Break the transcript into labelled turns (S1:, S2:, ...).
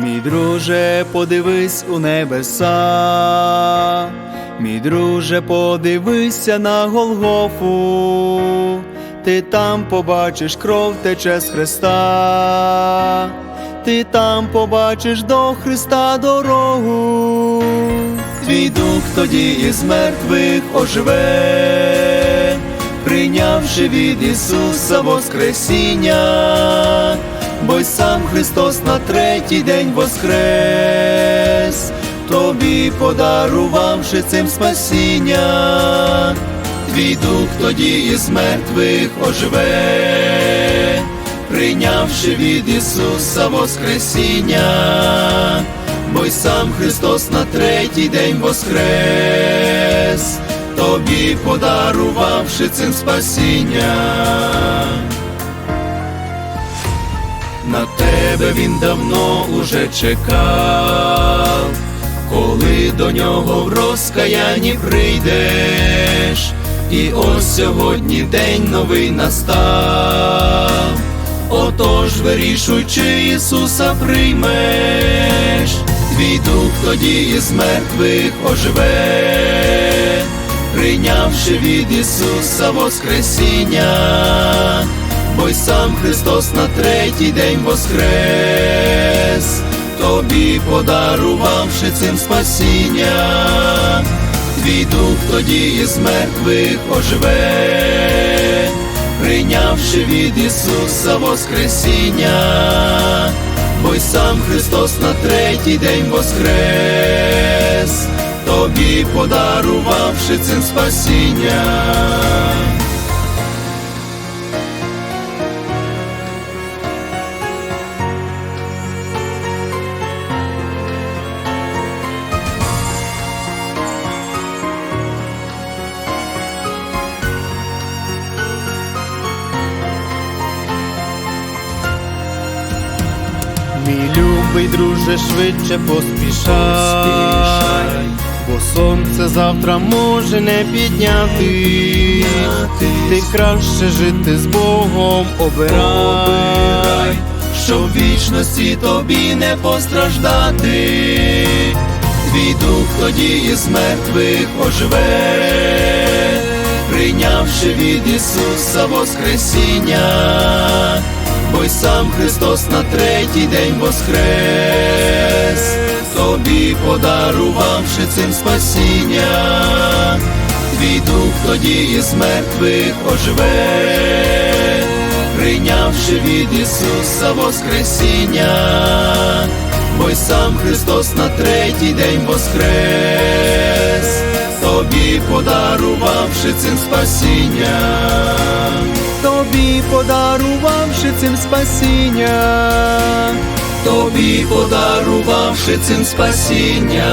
S1: Мій друже, подивись у небеса, мій друже, подивися на Голгофу, ти там побачиш кров тече з Христа, ти там побачиш до Христа дорогу, твій дух тоді із мертвих оживе, прийнявши від Ісуса Воскресіння бо й сам Христос на третій день воскрес, тобі подарувавши цим спасіння, твій дух тоді із мертвих оживе, прийнявши від Ісуса Воскресіння, бо й сам Христос на третій день воскрес, тобі подарувавши цим спасіння. На тебе він давно уже чекав, коли до нього в розкаянні прийдеш, і ось сьогодні день новий настав. Отож, вирішуй, чи Ісуса приймеш, твій дух тоді із мертвих оживе, прийнявши від Ісуса Воскресіння бо й сам Христос на третій день воскрес, тобі подарувавши цим спасіння, твій дух тоді із мертвих оживе, прийнявши від Ісуса Воскресіння, бо й сам Христос на третій день воскрес, тобі подарувавши цим спасіння. Любий друже, швидше поспішай, бо сонце завтра може не підняти. Ти краще жити з Богом обирай, щоб вічності тобі не постраждати. Твій дух тоді із мертвих оживе, прийнявши від Ісуса Воскресіння бо й сам Христос на третій день воскрес, тобі подарувавши цим спасіння, твій дух тоді із мертвих оживе, прийнявши від Ісуса Воскресіння, бо й сам Христос на третій день воскрес, тобі подарувавши цим спасіння тобі подарувавши цим спасіння, тобі подарувавши цим спасіння.